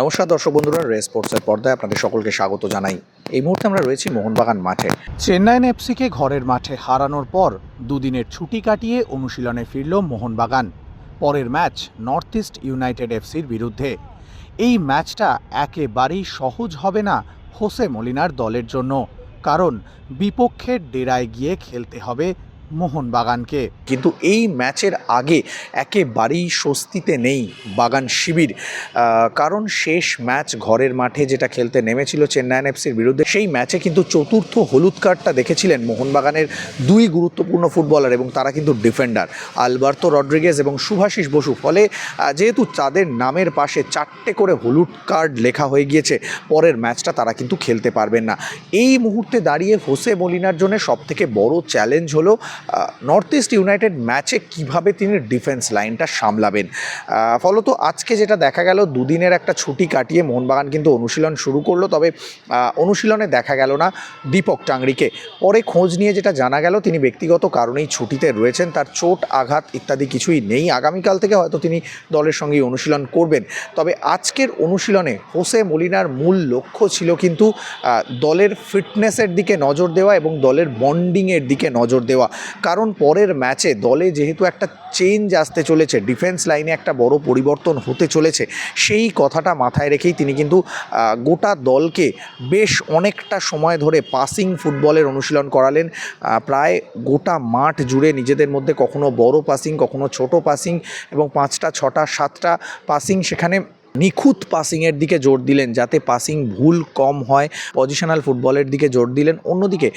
নমস্কার দর্শক বন্ধুরা রে স্পোর্টসের পর্দায় আপনাদের সকলকে স্বাগত জানাই। এই মুহূর্তে আমরা রয়েছি মোহনবাগান মাঠে। চেন্নাইন এফসিকে ঘরের মাঠে হারানোর পর দুদিনের ছুটি কাটিয়ে অনুশীলনে ফিরল মোহনবাগান। পরের ম্যাচ নর্থ ইস্ট ইউনাইটেড এফসির বিরুদ্ধে। এই ম্যাচটা একেবারেই সহজ হবে না হোসে মলিনার দলের জন্য। কারণ বিপক্ষের ডেরায় গিয়ে খেলতে হবে মোহনবাগানকে। কিন্তু এই ম্যাচের আগে একেবারেই স্বস্তিতে নেই বাগান শিবির। কারণ শেষ ম্যাচ ঘরের মাঠে যেটা খেলতে নেমেছিল চেন্নাইন এফসির বিরুদ্ধে, সেই ম্যাচে কিন্তু চতুর্থ হলুদ কার্ডটা দেখেছিলেন মোহনবাগানের দুই গুরুত্বপূর্ণ ফুটবলার এবং তারা কিন্তু ডিফেন্ডার আলবার্তো রড্রিগেজ এবং সুভাষিস বসু। ফলে যেহেতু তাদের নামের পাশে চারটে করে হলুদ কার্ড লেখা হয়ে গিয়েছে, পরের ম্যাচটা তারা কিন্তু খেলতে পারবেন না। এই মুহূর্তে দাঁড়িয়ে হোসে মলিনার জন্য সবথেকে বড় চ্যালেঞ্জ হলো নর্থ ইস্ট ইউনাইটেড ম্যাচে কীভাবে তিনি ডিফেন্স লাইনটা সামলাবেন? ফলত আজকে যেটা দেখা গেল, দুদিনের একটা ছুটি কাটিয়ে মোহনবাগান কিন্তু অনুশীলন শুরু করল, তবে অনুশীলনে দেখা গেল না দীপক টাংরিকে। পরে খোঁজ নিয়ে যেটা জানা গেল, তিনি ব্যক্তিগত কারণেই ছুটিতে রয়েছেন, তার চোট, আঘাত ইত্যাদি কিছুই নেই। আগামীকাল থেকে হয়তো তিনি দলের সঙ্গেই অনুশীলন করবেন। তবে আজকের অনুশীলনে হোসে মলিনার মূল লক্ষ্য ছিল কিন্তু দলের ফিটনেসের দিকে নজর দেওয়া এবং দলের বন্ডিংয়ের দিকে নজর দেওয়া। কারণ পরের ম্যাচে দলে যেহেতু একটা চেঞ্জ আসতে চলেছে ডিফেন্স লাইনে একটা বড় পরিবর্তন হতে চলেছে, সেই কথাটা মাথায় রেখেই তিনি কিন্তু গোটা দলকে বেশ অনেকটা সময় ধরে পাসিং ফুটবলের অনুশীলন করালেন। প্রায় গোটা মাঠ জুড়ে নিজেদের মধ্যে কখনো বড় পাসিং কখনো ছোট পাসিং এবং পাঁচটা, ছটা, সাতটা পাসিং সেখানে নিখুঁত পাসিংয়ের দিকে জোর দিলেন, যাতে পাসিং ভুল কম হয়। পজিশনাল ফুটবলের দিকে জোর দিলেন। অন্যদিকে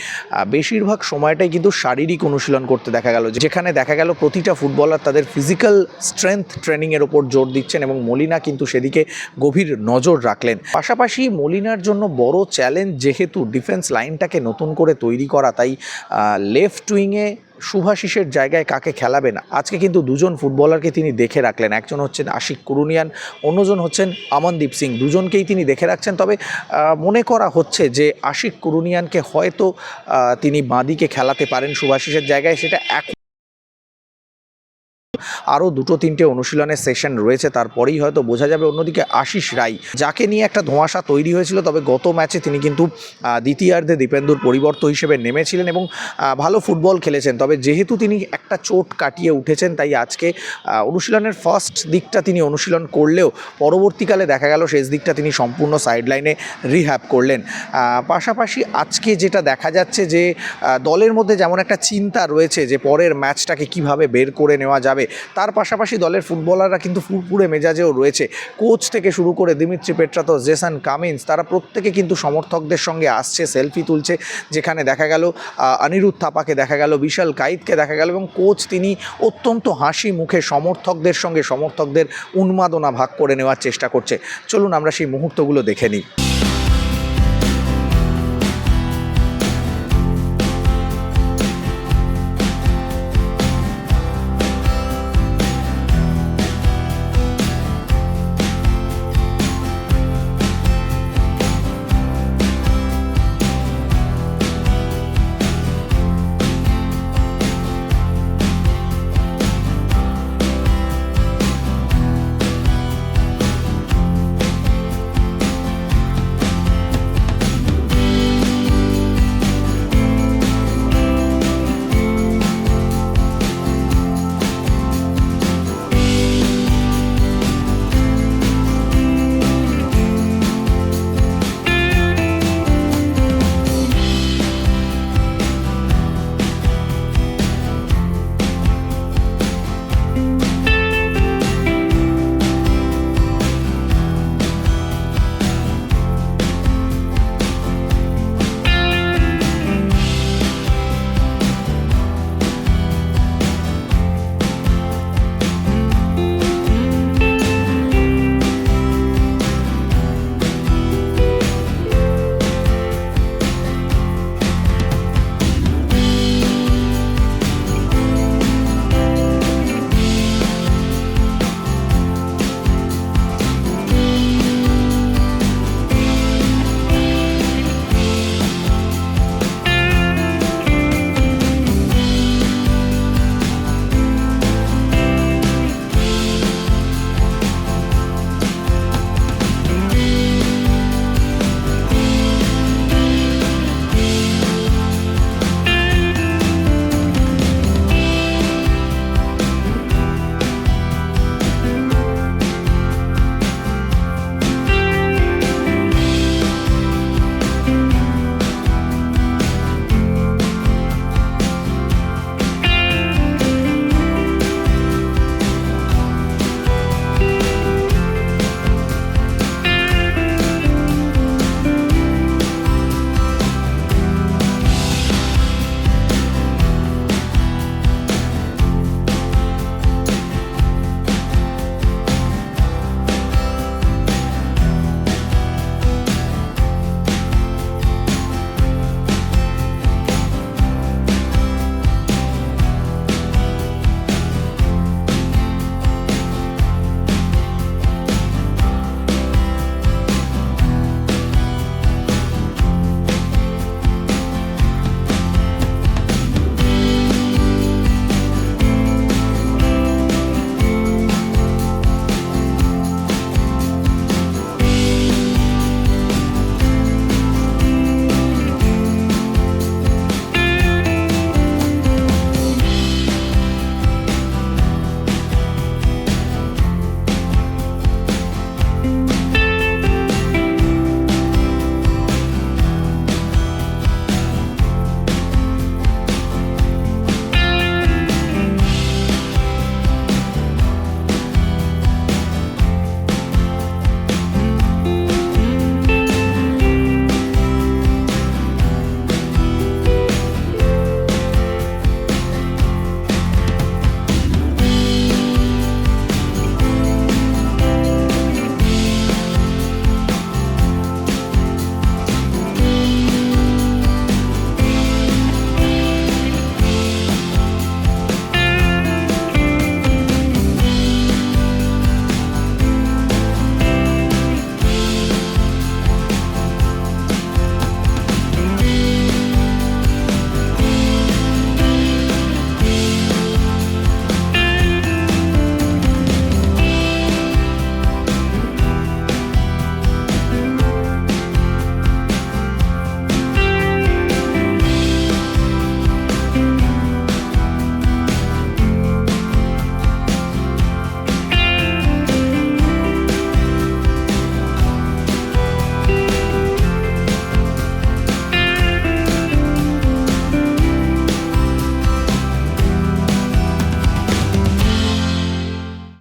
বেশিরভাগ সময়টাই কিন্তু শারীরিক অনুশীলন করতে দেখা গেল, যেখানে দেখা গেল প্রতিটা ফুটবলার তাদের ফিজিক্যাল স্ট্রেংথ ট্রেনিংয়ের ওপর জোর দিচ্ছেন এবং মলিনা কিন্তু সেদিকে গভীর নজর রাখলেন। পাশাপাশি মলিনার জন্য বড় চ্যালেঞ্জ যেহেতু ডিফেন্স লাইনটাকে নতুন করে তৈরি করা, তাই লেফট উইংয়ে শুভাশিসের জায়গায় কাকে খেলাবেন? আজকে কিন্তু দুজন ফুটবলারকে তিনি দেখে রাখলেন। একজন হচ্ছেন আশিক কুরুনিয়ান, অন্যজন হচ্ছেন আমনদীপ সিং। দুজনকেই তিনি দেখে রাখছেন। তবে মনে করা হচ্ছে যে আশিক কুরুনিয়ানকে হয়তো তিনি বাঁদিকে খেলাতে পারেন শুভাশিসের জায়গায়। সেটা এখন আরও দুটো তিনটে অনুশীলনের সেশন রয়েছে, তারপরেই হয়তো বোঝা যাবে অন্যদিকে আশিস রাই যাকে নিয়ে একটা ধোঁয়াশা তৈরি হয়েছিল, তবে গত ম্যাচে তিনি কিন্তু দ্বিতীয়ার্ধে দীপেন্দুর পরিবর্ত হিসেবে নেমেছিলেন এবং ভালো ফুটবল খেলেছেন। তবে যেহেতু তিনি একটা চোট কাটিয়ে উঠেছেন, তাই আজকে অনুশীলনের ফার্স্ট দিকটা তিনি অনুশীলন করলেও পরবর্তীকালে দেখা গেল শেষ দিকটা তিনি সম্পূর্ণ সাইডলাইনে রিহ্যাব করলেন। পাশাপাশি আজকে যেটা দেখা যাচ্ছে যে দলের মধ্যে যেমন একটা চিন্তা রয়েছে যে, পরের ম্যাচটাকে কীভাবে বের করে নেওয়া যাবে তার পাশাপাশি দলের ফুটবলাররা কিন্তু ফুরফুরে মেজাজেও রয়েছে। কোচ থেকে শুরু করে দিমিত্রি পেট্রাতো জেসান কামিন্স, তারা প্রত্যেকে কিন্তু সমর্থকদের সঙ্গে আসছে, সেলফি তুলছে, যেখানে দেখা গেল অনিরুদ্ধ থাপাকে দেখা গেল, বিশাল কাইতকে দেখা গেল এবং কোচ তিনি অত্যন্ত হাসি মুখে সমর্থকদের সঙ্গে সমর্থকদের উন্মাদনা ভাগ করে নেওয়ার চেষ্টা করছে। চলুন আমরা সেই মুহূর্তগুলো দেখে নিই।